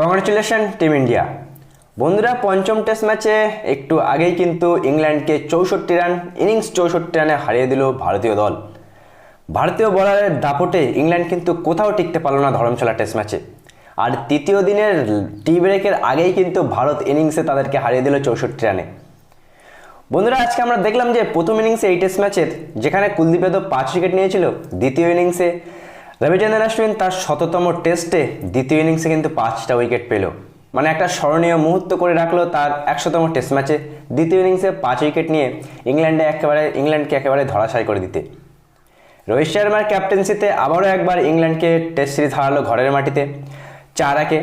Congratulation team India বন্ধুরা, পঞ্চম test ম্যাচে একটু আগেই কিন্তু ইংল্যান্ডকে চৌষট্টি রান ইনিংস চৌষট্টি রানে হারিয়ে দিল ভারতীয় দল। ভারতীয় বলারের দাপটে ইংল্যান্ড কিন্তু কোথাও টিকতে পারল না ধরমশালা টেস্ট ম্যাচে আর তৃতীয় দিনের টি ব্রেকের আগেই কিন্তু ভারত ইনিংসে তাদেরকে হারিয়ে দিল চৌষট্টি রানে। বন্ধুরা, আজকে আমরা দেখলাম যে প্রথম ইনিংসে এই টেস্ট ম্যাচের যেখানে কুলদীপ যাদব পাঁচ উইকেট নিয়েছিল, দ্বিতীয় ইনিংসে রবিচন্দ্রন অশ্বিন তার শততম টেস্টে দ্বিতীয় ইনিংসে কিন্তু পাঁচটা উইকেট পেল। মানে একটা স্মরণীয় মুহূর্ত করে রাখল তার একশোতম টেস্ট ম্যাচে দ্বিতীয় ইনিংসে পাঁচ উইকেট নিয়ে ইংল্যান্ডে একেবারে ইংল্যান্ডকে একেবারে ধরাশায়ী করে দিতে। রোহিত শর্মার ক্যাপ্টেন্সিতে আবারও একবার ইংল্যান্ডকে টেস্ট সিরিজ হারালো ঘরের মাটিতে। চার একে।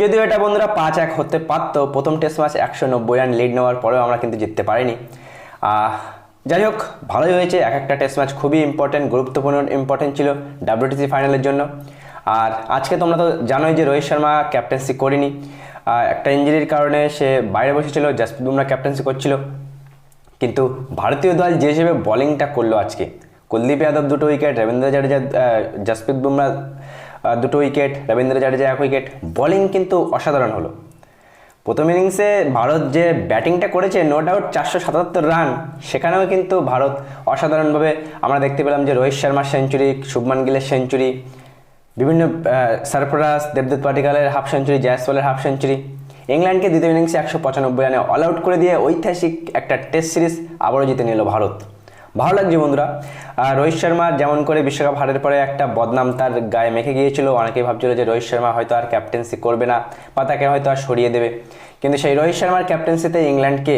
যদিও এটা বন্ধুরা পাঁচ এক হতে পারতো, প্রথম টেস্ট ম্যাচ একশো নব্বই রান লিড নেওয়ার পরেও আমরা কিন্তু জিততে পারিনি। যাই হোক ভালোই হয়েছে। এক একটা টেস্ট ম্যাচ খুবই ইম্পর্টেন্ট গুরুত্বপূর্ণ ইম্পর্টেন্ট ছিল ডাব্লিউটিসি ফাইনালের জন্য। আর আজকে তোমরা তো জানোই যে রোহিত শর্মা ক্যাপ্টেন্সি করিনি। একটা ইঞ্জুরির কারণে সে বাইরে বসেছিল জাসপ্রীত বুমরা ক্যাপ্টেন্সি করছিল। কিন্তু ভারতীয় দল যে হিসেবে বোলিংটা করল আজকে, কুলদীপ যাদব দুটো উইকেট রবীন্দ্র জাডেজা জাসপ্রীত বুমরা দুটো উইকেট রবীন্দ্র জাডেজা এক উইকেট বোলিং কিন্তু অসাধারণ হলো। প্রথম ইনিংসে ভারত যে ব্যাটিংটা করেছে নো ডাউট চারশো সাতাত্তর রান সেখানেও কিন্তু ভারত অসাধারণভাবে আমরা দেখতে পেলাম যে রোহিত শর্মার সেঞ্চুরি শুভমান গিলের সেঞ্চুরি বিভিন্ন সারফরাজ দেবদত্ত পাটিকালের হাফ সেঞ্চুরি জয়সওয়ালের হাফ সেঞ্চুরি ইংল্যান্ডকে দ্বিতীয় ইনিংসে একশো পঁচানব্বই রানে অল আউট করে দিয়ে ঐতিহাসিক একটা টেস্ট সিরিজ আবারও জিতে নিল ভারত। ভালো লাগছে বন্ধুরা। আর রোহিত শর্মা যেমন করে বিশ্বকাপ হারের পরে একটা বদনাম তার গায়ে মেখে গিয়েছিল, অনেকেই ভাবছিল যে রোহিত শর্মা হয়তো আর ক্যাপ্টেন্সি করবে না বা তাকে হয়তো আর সরিয়ে দেবে। কিন্তু সেই রোহিত শর্মার ক্যাপ্টেন্সিতে ইংল্যান্ডকে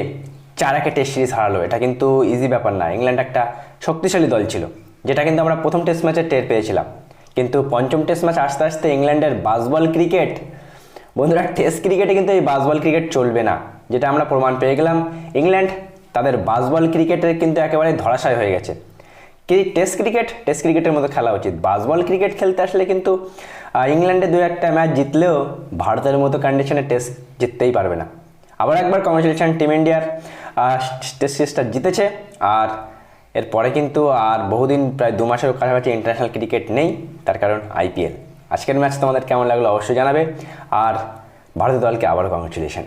চার একে টেস্ট সিরিজ হারালো। এটা কিন্তু ইজি ব্যাপার না। ইংল্যান্ড একটা শক্তিশালী দল ছিল, যেটা কিন্তু আমরা প্রথম টেস্ট ম্যাচে টের পেয়েছিলাম। কিন্তু পঞ্চম টেস্ট ম্যাচ আস্তে আস্তে ইংল্যান্ডের বাসবল ক্রিকেট বন্ধুরা টেস্ট ক্রিকেটে কিন্তু এই বাসবল ক্রিকেট চলবে না, যেটা আমরা প্রমাণ পেয়ে গেলাম। ইংল্যান্ড তাদের বাসবল ক্রিকেটের কিন্তু একেবারে ধরাশায় হয়ে গেছে। কি টেস্ট ক্রিকেট টেস্ট ক্রিকেটের মতো খেলা উচিত। বাসবল ক্রিকেট খেলতে আসলে কিন্তু ইংল্যান্ডে দু একটা ম্যাচ জিতলেও ভারতের মতো কন্ডিশনে টেস্ট জিততেই পারবে না। আবার একবার কংগ্রেচুলেশন টিম ইন্ডিয়ার টেস্ট সিরিজটা জিতেছে। আর এরপরে কিন্তু আর বহুদিন, প্রায় দু মাসের কাছাকাছি ইন্টারন্যাশনাল ক্রিকেট নেই, তার কারণ আইপিএল আজকের ম্যাচ তোমাদের কেমন লাগল অবশ্যই জানাবে। আর ভারতীয় দলকে আবারও কংগ্রেচুলেশন